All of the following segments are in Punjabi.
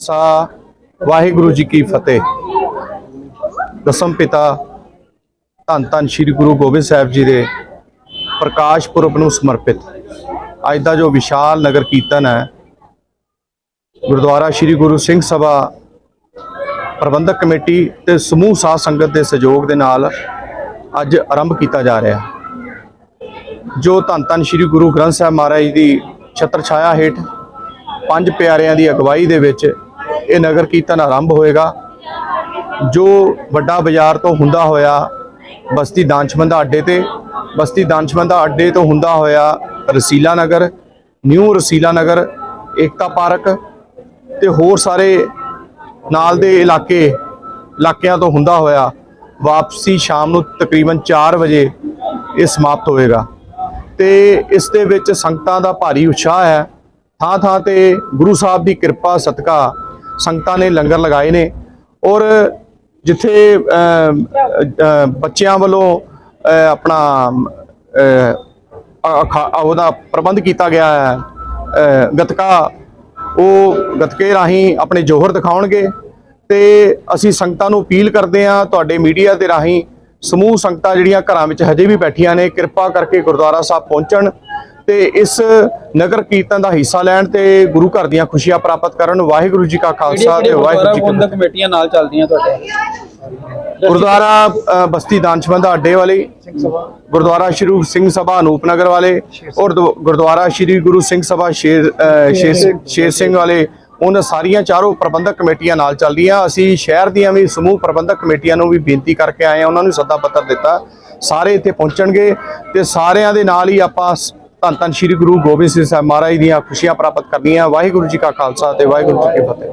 ਸਾ ਵਾਹਿਗੁਰੂ ਜੀ ਕੀ ਫਤਿਹ। ਦਸਮ ਪਿਤਾ ਧੰਨ ਧੰਨ ਸ੍ਰੀ ਗੁਰੂ ਗੋਬਿੰਦ ਸਾਹਿਬ ਜੀ ਦੇ ਪ੍ਰਕਾਸ਼ ਪੁਰਬ ਨੂੰ ਸਮਰਪਿਤ। ਅੱਜ ਦਾ ਜੋ ਵਿਸ਼ਾਲ ਨਗਰ ਕੀਰਤਨ ਹੈ, ਗੁਰਦੁਆਰਾ ਸ੍ਰੀ ਗੁਰੂ ਸਿੰਘ ਸਭਾ ਪ੍ਰਬੰਧਕ ਕਮੇਟੀ ਤੇ ਸਮੂਹ ਸਾਧ ਸੰਗਤ ਦੇ ਸਹਿਯੋਗ ਦੇ ਨਾਲ ਅੱਜ ਆਰੰਭ ਕੀਤਾ ਜਾ ਰਿਹਾ ਜੋ ਧੰਨ ਧੰਨ ਸ੍ਰੀ ਗੁਰੂ ਗ੍ਰੰਥ ਸਾਹਿਬ ਮਹਾਰਾਜ ਦੀ ਛਤਰ ਛਾਇਆ ਹੇਠ ਪੰਜ ਪਿਆਰਿਆਂ ਦੀ ਅਗਵਾਈ ਦੇ ਵਿੱਚ ਇਹ ਨਗਰ ਕੀਰਤਨ ਆਰੰਭ ਹੋਏਗਾ। ਜੋ ਵੱਡਾ ਬਾਜ਼ਾਰ ਤੋਂ ਹੁੰਦਾ ਹੋਇਆ ਬਸਤੀ ਦਾਨਸ਼ਮੰਦਾ ਅੱਡੇ ਤੇ, ਬਸਤੀ ਦਾਨਸ਼ਮੰਦਾ ਅੱਡੇ ਤੋਂ ਹੁੰਦਾ ਹੋਇਆ ਰਸੀਲਾ ਨਗਰ, ਨਿਊ ਰਸੀਲਾ ਨਗਰ, ਏਕਤਾ ਪਾਰਕ ਤੇ ਹੋਰ ਸਾਰੇ ਨਾਲ ਦੇ ਇਲਾਕੇ, ਇਲਾਕਿਆਂ ਤੋਂ ਹੁੰਦਾ ਹੋਇਆ ਵਾਪਸੀ ਸ਼ਾਮ ਨੂੰ ਤਕਰੀਬਨ 4 ਵਜੇ ਇਹ ਸਮਾਪਤ ਹੋਏਗਾ। ਤੇ ਇਸ ਦੇ ਵਿੱਚ ਸੰਗਤਾਂ ਦਾ ਭਾਰੀ ਉਤਸ਼ਾਹ ਹੈ। ਥਾਂ ਥਾਂ ਤੇ ਗੁਰੂ ਸਾਹਿਬ ਦੀ ਕਿਰਪਾ, ਸਦਕਾ ਸੰਗਤਾਂ ਨੇ ਲੰਗਰ ਲਗਾਏ ਨੇ ਔਰ ਜਿੱਥੇ ਬੱਚਿਆਂ ਵੱਲੋਂ ਆਪਣਾ ਉਹਦਾ ਪ੍ਰਬੰਧ ਕੀਤਾ ਗਿਆ ਹੈ ਅ, ਗੱਤਕਾ ਉਹ ਗੱਤਕੇ ਰਾਹੀਂ ਆਪਣੇ ਜੋਹਰ ਦਿਖਾਉਣਗੇ ਤੇ ਅਸੀਂ ਸੰਗਤਾਂ ਨੂੰ ਅਪੀਲ ਕਰਦੇ ਹਾਂ ਤੁਹਾਡੇ ਮੀਡੀਆ ਦੇ ਰਾਹੀਂ ਸਮੂਹ ਸੰਗਤਾਂ ਜਿਹੜੀਆਂ ਘਰਾਂ ਵਿੱਚ ਹਜੇ ਵੀ ਬੈਠੀਆਂ ਨੇ ਕਿਰਪਾ ਕਰਕੇ ਗੁਰਦੁਆਰਾ ਸਾਹਿਬ ਪਹੁੰਚਣ ਤੇ ਇਸ ਨਗਰ ਕੀਰਤਨ ਦਾ ਹਿੱਸਾ ਲੈਣ ਤੇ ਗੁਰੂ ਘਰ ਦੀਆਂ ਖੁਸ਼ੀਆਂ ਪ੍ਰਾਪਤ ਕਰਨ ਵਾਹਿਗੁਰੂ ਜੀ ਕਾ ਖਾਲਸਾ ਤੇ ਵਾਹਿਗੁਰੂ ਜੀ ਕੀ ਫਤਿਹ। ਕਮੇਟੀਆਂ ਨਾਲ ਚੱਲਦੀਆਂ ਤੁਹਾਡੇ। ਗੁਰਦੁਆਰਾ ਬਸਤੀ ਦਾਨਸ਼ਮੰਦਾ ਅੱਡੇ ਵਾਲੀ ਗੁਰਦੁਆਰਾ ਸ਼੍ਰੀ ਸਿੰਘ ਸਭਾ ਅਨੂਪਨਗਰ ਵਾਲੇ ਔਰ ਗੁਰਦੁਆਰਾ ਸ਼੍ਰੀ ਗੁਰੂ ਸਿੰਘ ਸਭਾ ਸ਼ੇਰ ਸ਼ੇਰ ਸਿੰਘ- ਵਾਲੇ ਉਹਨਾਂ ਸਾਰੀਆਂ ਚਾਰੋਂ ਪ੍ਰਬੰਧਕ ਕਮੇਟੀਆਂ ਨਾਲ ਚੱਲਦੀਆਂ। ਅਸੀਂ ਸ਼ਹਿਰ ਦੀਆਂ ਵੀ ਸਮੂਹ ਪ੍ਰਬੰਧਕ ਕਮੇਟੀਆਂ ਨੂੰ ਵੀ ਬੇਨਤੀ ਕਰਕੇ ਆਏ ਹਾਂ ਉਹਨਾਂ ਨੂੰ ਸੱਦਾ ਪੱਤਰ ਦਿੱਤਾ। ਸਾਰੇ ਇੱਥੇ ਪਹੁੰਚਣਗੇ ਤੇ ਸਾਰਿਆਂ ਦੇ ਨਾਲ ਹੀ ਆਪਾਂ ਧੰਨ ਧੰਨ ਸ਼੍ਰੀ ਗੁਰੂ ਗੋਬਿੰਦ ਸਿੰਘ ਸਾਹਿਬ ਮਹਾਰਾਜ ਦੀਆਂ ਖੁਸ਼ੀਆਂ ਪ੍ਰਾਪਤ ਕਰਨੀਆਂ। ਵਾਹਿਗੁਰੂ ਜੀ ਕਾ ਖਾਲਸਾ ਤੇ ਵਾਹਿਗੁਰੂ ਜੀ ਕੀ ਫਤਿਹ।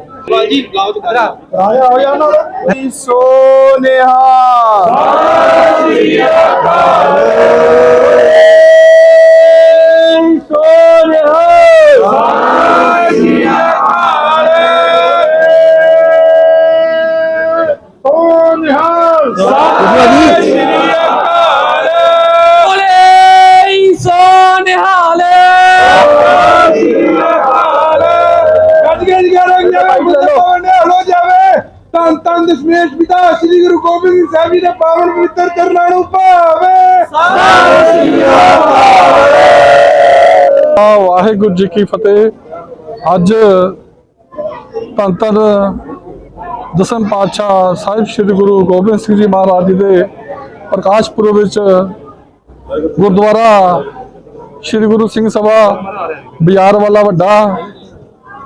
ਸੋਨੇਹਾ ਬੋਲੇ ਤਨ ਦਸ਼ਮੇਸ਼ ਪਿਤਾ ਸ੍ਰੀ ਗੁਰੂ ਗੋਬਿੰਦ ਸਿੰਘ ਸਾਹਿਬ ਜੀ ਦੇ ਪਾਵਨ ਪਵਿੱਤਰ ਚਰਨਾਂ ਨੂੰ ਭਾਵੇ। ਆ ਵਾਹਿਗੁਰੂ ਜੀ ਕੀ ਫਤਿਹ। ਅੱਜ ਧੰਨ ਧੰਨ ਦਸਮ ਪਾਤਸ਼ਾਹ ਸਾਹਿਬ ਸ੍ਰੀ ਗੁਰੂ ਗੋਬਿੰਦ ਸਿੰਘ ਜੀ ਮਹਾਰਾਜ ਜੀ ਦੇ ਪ੍ਰਕਾਸ਼ ਪੁਰਬ ਵਿੱਚ ਗੁਰਦੁਆਰਾ ਸ੍ਰੀ ਗੁਰੂ ਸਿੰਘ ਸਭਾ ਬਾਜ਼ਾਰ ਵਾਲਾ ਵੱਡਾ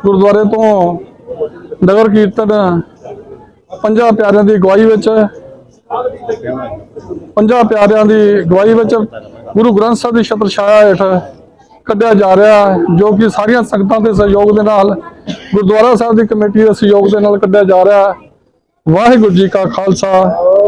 ਗੁਰਦੁਆਰੇ ਤੋਂ ਨਗਰ ਕੀਰਤਨ ਪੰਜਾਂ ਪਿਆਰਿਆਂ ਦੀ ਅਗਵਾਈ ਵਿੱਚ ਪੰਜਾਂ ਪਿਆਰਿਆਂ ਦੀ ਅਗਵਾਈ ਵਿੱਚ ਗੁਰੂ ਗ੍ਰੰਥ ਸਾਹਿਬ ਦੀ ਛਤਰ ਛਾਇਆ ਹੇਠ ਕੱਢਿਆ ਜਾ ਰਿਹਾ ਹੈ, ਜੋ ਕਿ ਸਾਰੀਆਂ ਸੰਗਤਾਂ ਦੇ ਸਹਿਯੋਗ ਦੇ ਨਾਲ ਗੁਰਦੁਆਰਾ ਸਾਹਿਬ ਦੀ ਕਮੇਟੀ ਦੇ ਸਹਿਯੋਗ ਦੇ ਨਾਲ ਕੱਢਿਆ ਜਾ ਰਿਹਾ ਹੈ। ਵਾਹਿਗੁਰੂ ਜੀ ਕਾ ਖਾਲਸਾ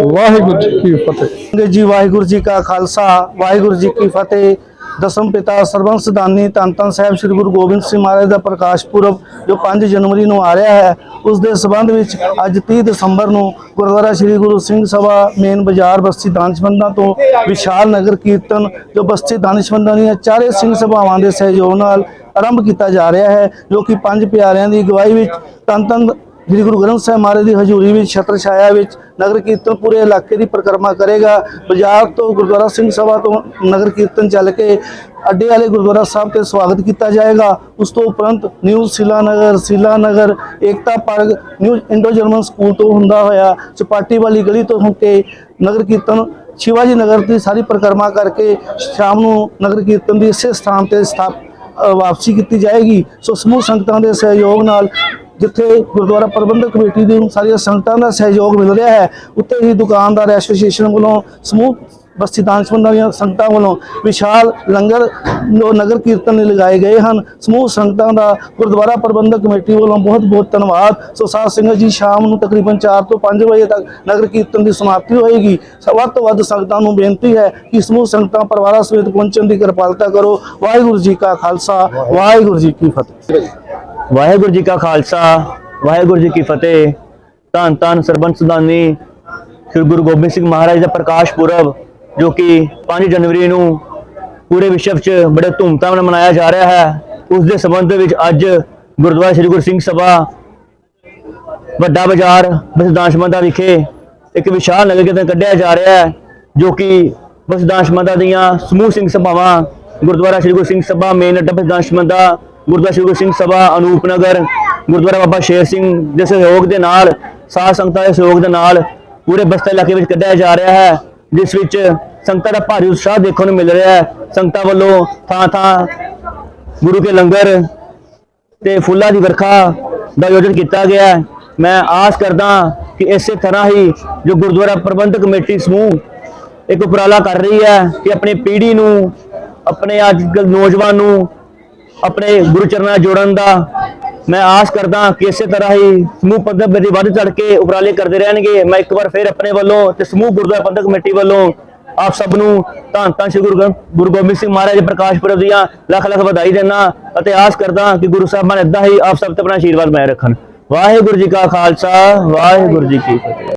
ਵਾਹਿਗੁਰੂ ਜੀ ਕੀ ਫਤਿਹ। ਜੀ ਜੀ ਵਾਹਿਗੁਰੂ ਜੀ ਕਾ ਖਾਲਸਾ ਵਾਹਿਗੁਰੂ ਜੀ ਕੀ ਫਤਿਹ। ਦਸਮ ਪਿਤਾ ਸਰਬੰਸ ਦਾਨੀ ਧੰਨ ਧੰਨ ਸਾਹਿਬ ਸ੍ਰੀ ਗੁਰੂ ਗੋਬਿੰਦ ਸਿੰਘ ਮਹਾਰਾਜ ਦਾ ਪ੍ਰਕਾਸ਼ ਪੁਰਬ ਜੋ 5 ਜਨਵਰੀ ਨੂੰ ਆ ਰਿਹਾ ਹੈ, ਉਸ ਦੇ ਸਬੰਧ ਵਿੱਚ ਅੱਜ 30 ਦਸੰਬਰ ਨੂੰ ਗੁਰਦੁਆਰਾ ਸ੍ਰੀ ਗੁਰੂ ਸਿੰਘ ਸਭਾ ਮੇਨ ਬਾਜ਼ਾਰ ਬਸਤੀ ਦਾਨਸ਼ਮੰਦਾਂ ਤੋਂ ਵਿਸ਼ਾਲ ਨਗਰ ਕੀਰਤਨ ਜੋ ਬਸਤੀ ਦਾਨਸ਼ਮੰਦਾਂ ਦੀਆਂ ਚਾਰੇ ਸਿੰਘ ਸਭਾਵਾਂ ਦੇ ਸਹਿਯੋਗ ਨਾਲ ਆਰੰਭ ਕੀਤਾ ਜਾ ਰਿਹਾ ਹੈ, ਜੋ ਕਿ ਪੰਜ ਪਿਆਰਿਆਂ ਦੀ ਅਗਵਾਈ ਵਿੱਚ ਧੰਨ ਧੰਨ ਸ੍ਰੀ ਗੁਰੂ ਗ੍ਰੰਥ ਸਾਹਿਬ ਮਹਾਰਾਜ ਦੀ ਹਜ਼ੂਰੀ ਵਿੱਚ, ਛਤਰ ਛਾਇਆ ਵਿੱਚ, ਨਗਰ ਕੀਰਤਨ ਪੂਰੇ ਇਲਾਕੇ ਦੀ ਪਰਿਕਰਮਾ ਕਰੇਗਾ। ਬਾਜ਼ਾਰ ਤੋਂ ਗੁਰਦੁਆਰਾ ਸਿੰਘ ਸਭਾ ਤੋਂ ਨਗਰ ਕੀਰਤਨ ਚੱਲ ਕੇ ਅੱਡੇ ਵਾਲੇ ਗੁਰਦੁਆਰਾ ਸਾਹਿਬ ਤੇ ਸਵਾਗਤ ਕੀਤਾ ਜਾਏਗਾ। ਉਸ ਤੋਂ ਉਪਰੰਤ new Sila Nagar Sila Nagar Ekta park new Indo German school ਤੋਂ ਹੁੰਦਾ ਹੋਇਆ ਚਪਾਟੀ ਵਾਲੀ ਗਲੀ ਤੋਂ ਹੋ ਕੇ ਨਗਰ ਕੀਰਤਨ, ਸ਼ਿਵਾਜੀ ਨਗਰ ਦੀ ਸਾਰੀ ਪਰਿਕਰਮਾ ਕਰਕੇ ਸ਼ਾਮ ਨੂੰ ਨਗਰ ਕੀਰਤਨ ਦੀ ਇਸੇ ਸਥਾਨ ਤੇ ਸਥਾਪ ਵਾਪਸੀ ਕੀਤੀ ਜਾਏਗੀ। ਸੋ ਸਮੂਹ ਸੰਗਤਾਂ ਦੇ ਸਹਿਯੋਗ ਨਾਲ ਜਿੱਥੇ ਗੁਰਦੁਆਰਾ ਪ੍ਰਬੰਧਕ ਕਮੇਟੀ ਦੀ ਸਾਰੀਆਂ ਸੰਗਤਾਂ ਦਾ ਸਹਿਯੋਗ ਮਿਲ ਰਿਹਾ ਹੈ, ਉੱਥੇ ਹੀ ਦੁਕਾਨਦਾਰ ਐਸੋਸੀਏਸ਼ਨ ਵੱਲੋਂ ਸਮੂਹ ਬਸਤੀ ਦਾਨਸ਼ਮੰਦਾਂ ਦੀਆਂ ਸੰਗਤਾਂ ਵੱਲੋਂ ਵਿਸ਼ਾਲ ਲੰਗਰ ਨਗਰ ਕੀਰਤਨ ਲਗਾਏ ਗਏ ਹਨ। ਸਮੂਹ ਸੰਗਤਾਂ ਦਾ ਗੁਰਦੁਆਰਾ ਪ੍ਰਬੰਧਕ ਕਮੇਟੀ ਵੱਲੋਂ ਬਹੁਤ ਬਹੁਤ ਧੰਨਵਾਦ। ਸੋ ਸਾਧ ਸੰਗਤ ਜੀ, ਸ਼ਾਮ ਨੂੰ ਤਕਰੀਬਨ 4 ਤੋਂ 5 ਵਜੇ ਤੱਕ ਨਗਰ ਕੀਰਤਨ ਦੀ ਸਮਾਪਤੀ ਹੋਏਗੀ। ਵੱਧ ਤੋਂ ਵੱਧ ਸੰਗਤਾਂ ਨੂੰ ਬੇਨਤੀ ਹੈ ਕਿ ਸਮੂਹ ਸੰਗਤਾਂ ਪਰਿਵਾਰਾਂ ਸਮੇਤ ਪਹੁੰਚਣ ਦੀ ਕਿਰਪਾਲਤਾ ਕਰੋ। ਵਾਹਿਗੁਰੂ ਜੀ ਕਾ ਖਾਲਸਾ, ਵਾਹਿਗੁਰੂ ਜੀ ਕੀ ਫਤਿਹ। ਵਾਹਿਗੁਰੂ ਜੀ ਕਾ ਖਾਲਸਾ, ਵਾਹਿਗੁਰੂ ਜੀ ਕੀ ਫਤਿਹ। ਧੰਨ ਧੰਨ ਸਰਬੰਸ ਸਦਾਨੀ, ਸ੍ਰੀ ਗੁਰੂ ਗੋਬਿੰਦ ਸਿੰਘ ਮਹਾਰਾਜ ਦਾ ਪ੍ਰਕਾਸ਼ ਪੁਰਬ, ਜੋ ਕਿ 5 ਜਨਵਰੀ ਨੂੰ ਪੂਰੇ ਵਿਸ਼ਵ 'ਚ ਬੜੇ ਧੂਮਧਾਮ ਨਾਲ ਮਨਾਇਆ ਜਾ ਰਿਹਾ ਹੈ। ਉਸ ਦੇ ਸੰਬੰਧ ਵਿੱਚ ਅੱਜ ਗੁਰਦੁਆਰਾ ਸ੍ਰੀ ਗੁਰੂ ਸਿੰਘ ਸਭਾ, ਵੱਡਾ ਬਾਜ਼ਾਰ ਬਸਦਾਸ਼ਮੰਦਾ ਵਿਖੇ ਇੱਕ ਵਿਸ਼ਾਲ ਨਗਰ ਕੀਰਤਨ ਕੱਢਿਆ ਜਾ ਰਿਹਾ ਹੈ, ਜੋ ਕਿ ਬਸਦਾਸ਼ਮੰਦਾ ਦੀਆਂ ਸਮੂਹ ਸਿੰਘ ਸਭਾਵਾਂ, ਗੁਰਦੁਆਰਾ ਸ੍ਰੀ ਗੁਰੂ ਸਿੰਘ ਸਭਾ ਮੇਨ ਅੱਡਾ ਬਸਦਾਸ਼ਮੰਦਾ ਗੁਰਦੁਆਰਾ ਸ੍ਰੀ ਗੁਰੂ ਸਿੰਘ ਸਭਾ ਅਨੂਪ ਨਗਰ ਗੁਰਦੁਆਰਾ ਬਾਬਾ ਸ਼ੇਰ ਸਿੰਘ ਦੇ ਸਹਿਯੋਗ ਦੇ ਨਾਲ, ਸਾਧ ਸੰਗਤਾਂ ਦੇ ਸਹਿਯੋਗ ਦੇ ਨਾਲ ਪੂਰੇ ਬਸਤਾ ਇਲਾਕੇ ਵਿੱਚ ਕੱਢਿਆ ਜਾ ਰਿਹਾ ਹੈ, ਜਿਸ ਵਿੱਚ ਸੰਗਤਾਂ ਦਾ ਭਾਰੀ ਉਤਸ਼ਾਹ ਦੇਖਣ ਨੂੰ ਮਿਲ ਰਿਹਾ ਹੈ। ਸੰਗਤਾਂ ਵੱਲੋਂ ਥਾਂ ਥਾਂ ਗੁਰੂ ਕੇ ਲੰਗਰ ਤੇ ਫੁੱਲਾਂ ਦੀ ਵਰਖਾ ਦਾ ਆਯੋਜਨ ਕੀਤਾ ਗਿਆ ਹੈ। ਮੈਂ ਆਸ ਕਰਦਾ ਕਿ ਇਸੇ ਤਰ੍ਹਾਂ ਹੀ ਜੋ ਗੁਰਦੁਆਰਾ ਪ੍ਰਬੰਧਕ ਕਮੇਟੀ ਸਮੂਹ ਇੱਕ ਉਪਰਾਲਾ ਕਰ ਰਹੀ ਹੈ ਕਿ ਆਪਣੀ ਪੀੜ੍ਹੀ ਨੂੰ, ਆਪਣੇ ਅੱਜ ਕੱਲ੍ਹ ਨੌਜਵਾਨ ਨੂੰ ਆਪਣੇ ਗੁਰੂ ਚਰਨਾਂ ਨਾਲ ਜੋੜਨ ਦਾ ਮੈਂ ਆਸ ਕਰਦਾ ਕਿ ਇਸੇ ਤਰ੍ਹਾਂ ਹੀ ਸਮੂਹ ਪੱਧਰ ਤੇ ਵੱਧ ਚੜ ਕੇ ਉਪਰਾਲੇ ਕਰਦੇ ਰਹਿਣਗੇ। ਮੈਂ ਇੱਕ ਵਾਰ ਫਿਰ ਆਪਣੇ ਵੱਲੋਂ ਤੇ ਸਮੂਹ ਗੁਰਦੁਆਰਾ ਪੰਥਕ ਕਮੇਟੀ ਵੱਲੋਂ ਆਪ ਸਭ ਨੂੰ ਧੰਨ ਧੰਨ ਸ੍ਰੀ ਗੁਰੂ ਗੁਰੂ ਗੋਬਿੰਦ ਸਿੰਘ ਮਹਾਰਾਜ ਪ੍ਰਕਾਸ਼ ਪੁਰਬ ਦੀਆਂ ਲੱਖ ਲੱਖ ਵਧਾਈ ਦਿੰਦਾ ਅਤੇ ਆਸ ਕਰਦਾ ਕਿ ਗੁਰੂ ਸਾਹਿਬਾਨ ਇਦਾਂ ਹੀ ਆਪ ਸਭ ਤੇ ਆਪਣਾ ਆਸ਼ੀਰਵਾਦ ਬਣਾਏ ਰੱਖਣ। ਵਾਹਿਗੁਰੂ ਜੀ ਕਾ ਖਾਲਸਾ, ਵਾਹਿਗੁਰੂ ਜੀ ਕੀ ਫਤਿਹ।